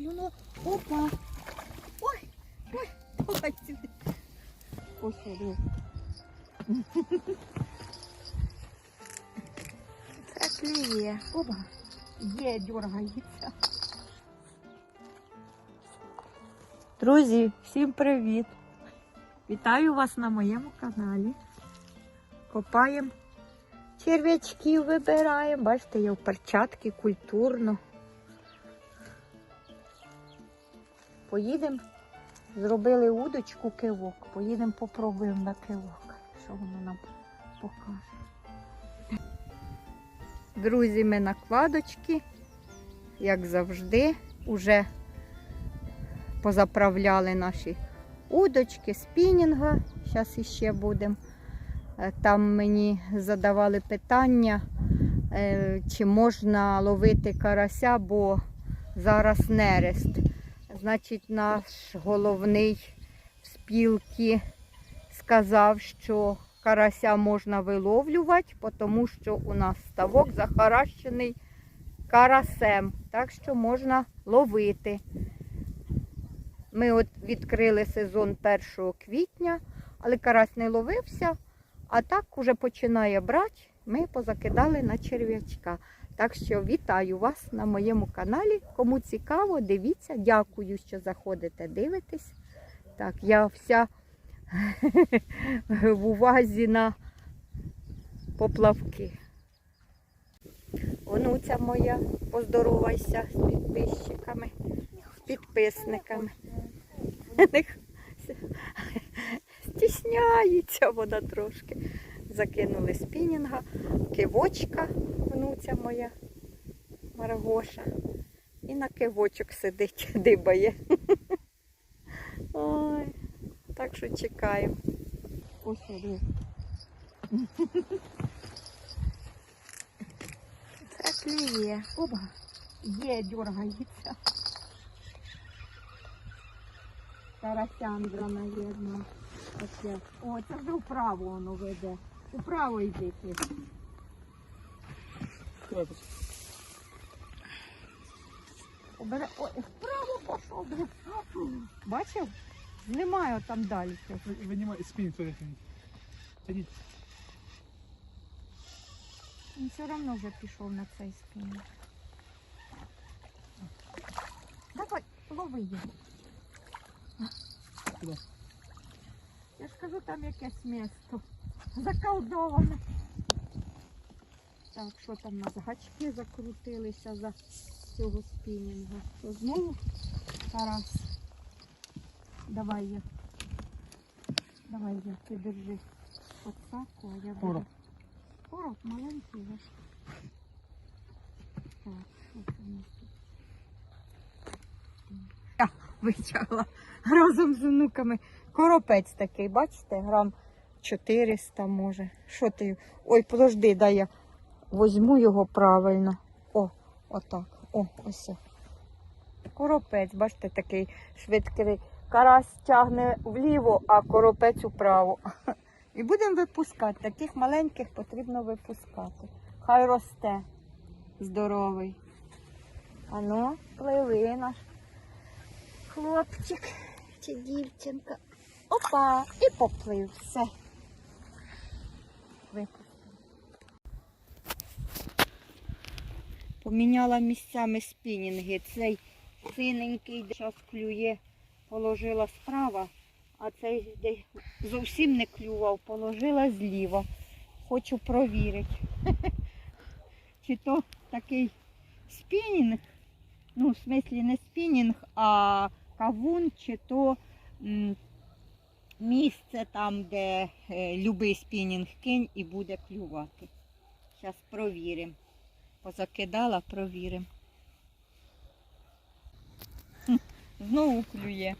клюнула. Опа. Ой, ой, давай сюди. Ось сюди. Це клює. Опа. Є, дергається. Друзі, всім привіт! Вітаю вас на моєму каналі. Копаємо черв'ячків, вибираємо. Бачите, я в перчатки культурно. Поїдемо, зробили удочку кивок. Поїдемо попробуємо на кивок, що воно нам покаже. Друзі, ми накладочки, як завжди, уже позаправляли наші удочки, спінінга. Зараз іще будемо. Е, Там мені задавали питання, е, чи можна ловити карася, бо зараз нерест. Значить, наш головний в спілки сказав, що карася можна виловлювати, тому що у нас ставок захаращений карасем, так що можна ловити. Ми от відкрили сезон 1 квітня, але карась не ловився, а так уже починає брати. Ми позакидали на черв'ячка. Так що вітаю вас на моєму каналі. Кому цікаво, дивіться. Дякую, що заходите, дивитесь. Так, я вся в увазі на поплавки. Онуця моя, поздоровайся з підписчиками, з підписниками. Стісняється вона трошки. Закинули спінінга, кивочка, внуця моя, Маргоша. І на кивочок сидить, дибає. Ой, так що чекаємо. Ось сюди. Це клює. Опа. Є, дергається. Тарасяндра, наверное. О, це вже вправо воно веде. Вправо йди. Обере... Ой, вправо пішов. бля. Бачив? Немає там далі. Вынимай спину туда тянить. Тянить. Він все одно вже пішов на цей спину. Давай, лови його. Куди? Я ж кажу, там якесь місто. Заколдоване. Так, що там у нас? Гачки закрутилися за цього спінінга. Що знову Тарас. Давай я. Давай я, ти держи подсаку, а я буду. Короб. Маленький ваш. Так, що це у нас тут? Витягла разом з онуками. Коропець такий, бачите, грам 400 може. Що ти? Ой, подожди, дай я возьму його правильно. О, отак. О, ось. Коропець, бачите, такий швидкий. Карась тягне вліво, а коропець управо. І будемо випускати. Таких маленьких потрібно випускати. Хай росте здоровий. Ану, пливи наш хлопчик чи дівчинка. Опа! І поплив. Все. Поміняла місцями спінінги. Цей синенький зараз клює, положила справа, а цей де зовсім не клював, положила зліва. Хочу провірити. Чи то такий спінінг, ну, в смислі не спінінг, а кавун, чи то місце там, де е, любий спінінг кинь і буде клювати. Зараз провіримо. Позакидала, провіримо. Знову клює.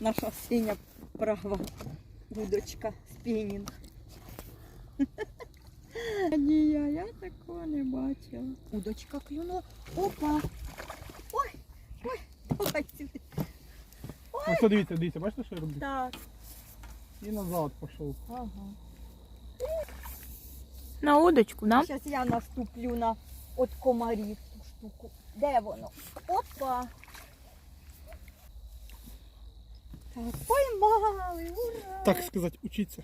Наша синя права удочка спінінг. Ні, я, я такого не бачила. Удочка клюнула. Опа. Ой, ой, давай сюди. Ну що, дивіться, дивіться, бачите, що я роблю? Так. І назад пішов. Ага. На удочку, да? Зараз я наступлю на от комарів ту штуку. Де воно? Опа. Так, поймали, ура! Так сказати, учиться.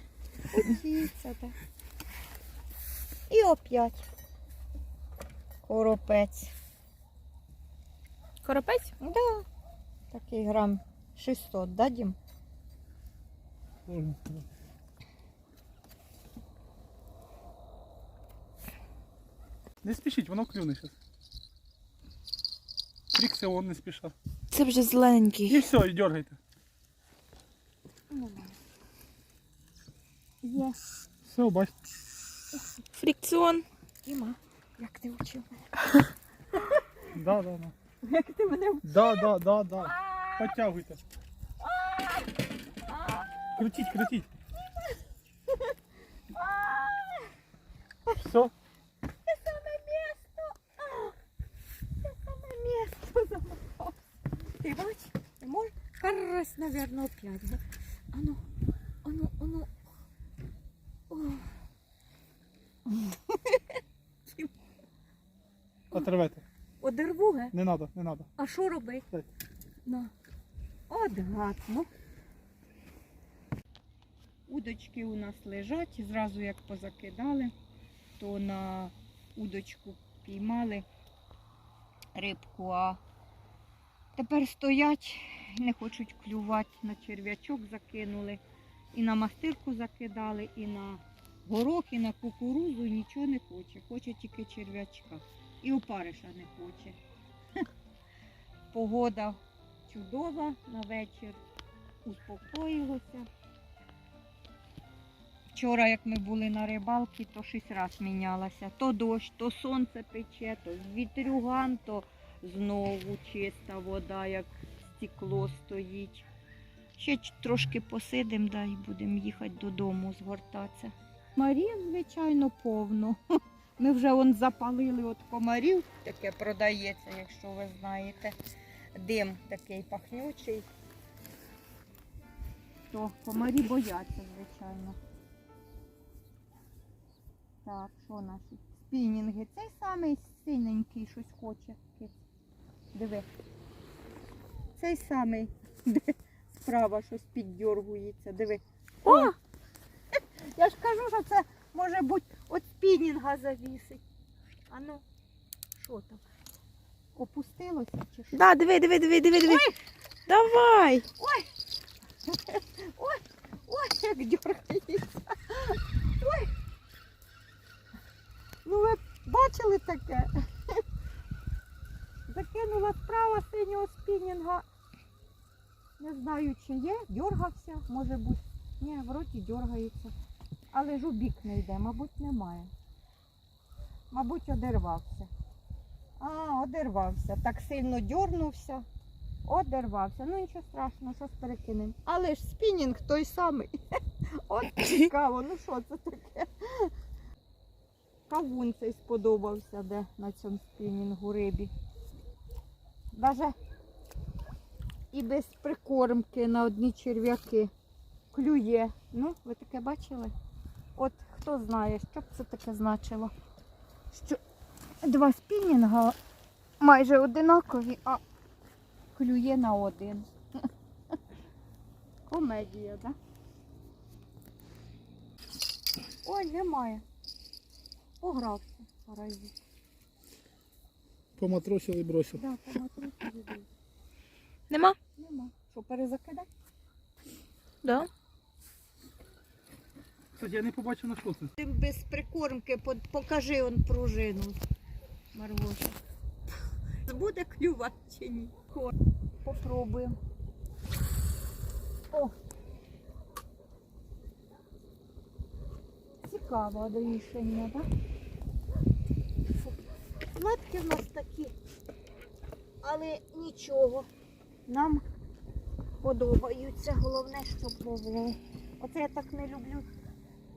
Учиться, так. І опять. Коропець. Коропець? Да. Такий грам 600, да, Дім? Не спішіть, воно клюне зараз. Фріксіон не спіша. Це вже І все, і дергайте. Є. Все, бачите. Фрикціон. Діма, як ти вчив? Да, да, да. Як ти мене вчив? Да, да, да, да. Подтягуйте. Крутіть, крутіть. Все. саме місто. Це саме місто замахав. Ти бачиш? Ти можеш? Карась, наверное, опять. Ану, ану, ану. О. Оторвете. Одерву, ге? Не надо, не надо. А що робити? На. От ну. Удочки у нас лежать, зразу як позакидали, то на удочку піймали рибку, а тепер стоять, не хочуть клювати, на черв'ячок закинули, і на мастирку закидали, і на горох, і на кукурузу, і нічого не хоче. Хоче тільки черв'ячка. І опариша не хоче. Погода чудова на вечір. Успокоїлося. Вчора, як ми були на рибалці, то шість раз мінялася. То дощ, то сонце пече, то вітрюган, то знову чиста вода, як стекло стоїть. Ще трошки посидимо, да, і будемо їхати додому згортатися. Комарів, звичайно, повно. Ми вже он запалили от комарів, таке продається, якщо ви знаєте. Дим такий пахнючий. То комарі бояться, звичайно. Так, що наші? Спінінги. Цей самий синенький щось хоче. Диви. Цей самий. Де справа щось піддьоргується. Диви. О! Я ж кажу, що це може бути от спінінга завісить. А ну, що там? Опустилося чи що? Да, диви, диви, диви, диви, диви. Давай. Ой, як дергається. Ой. Ну ви бачили таке? Закинула справа синього спінінга. Не знаю, чи є, дергався, може бути. Ні, вроді дергається. Але ж у бік не йде, мабуть, немає. Мабуть, одервався. А, одервався. Так сильно дьорнувся. Одервався. Ну нічого страшного, щось перекинемо. Але ж спінінг той самий. От цікаво, ну що це таке? Кавун цей сподобався, де на цьому спінінгу рибі. Даже і без прикормки на одні черв'яки клює. Ну, ви таке бачили? От хто знає, що б це таке значило? Що два спінінга майже одинакові, а клює на один. Комедія, так? Да? Ой, немає. Погрався паразит. Поматросили і бросив. Да, по матросу відійшов. Нема? Нема. Що, перезакидати? Да. Кстати, я не побачив на що це. Ти без прикормки покажи он пружину. Маргоша. Буде клювати чи ні? Попробуємо. О! Цікаве рішення, так? Латки в нас такі, але нічого. Нам подобаються. Головне, щоб ловили. Оце я так не люблю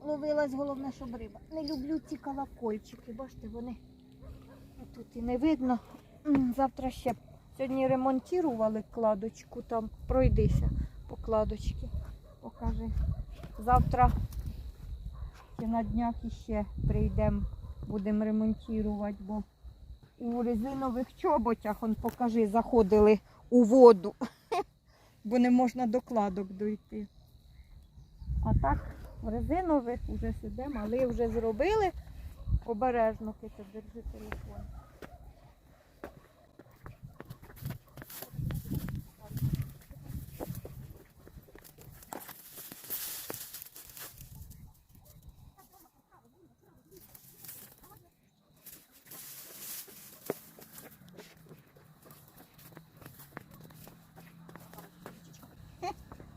ловилась головне, щоб риба. Не люблю ці колокольчики, бачите, вони тут і не видно. Завтра ще сьогодні ремонтували кладочку, там пройдися по кладочці, покажи. Завтра чи на днях іще прийдемо, будемо ремонтувати, бо у резинових чоботях, он покажи, заходили у воду. бо не можна до кладок дойти. А так, в резинових вже сидимо, але вже зробили. Обережно Китя, держи телефон.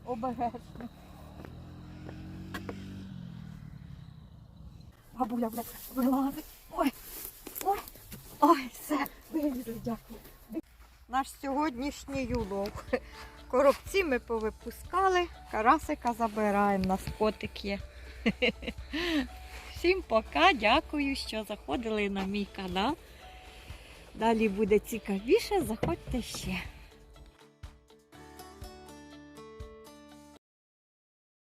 Обережно. Бабуля, бля, вилазить. Ой, ой, ой, все, вилізли, дякую. Наш сьогоднішній улов. Коробці ми повипускали, карасика забираємо, нас котик є. Всім пока, дякую, що заходили на мій канал. Далі буде цікавіше, заходьте ще.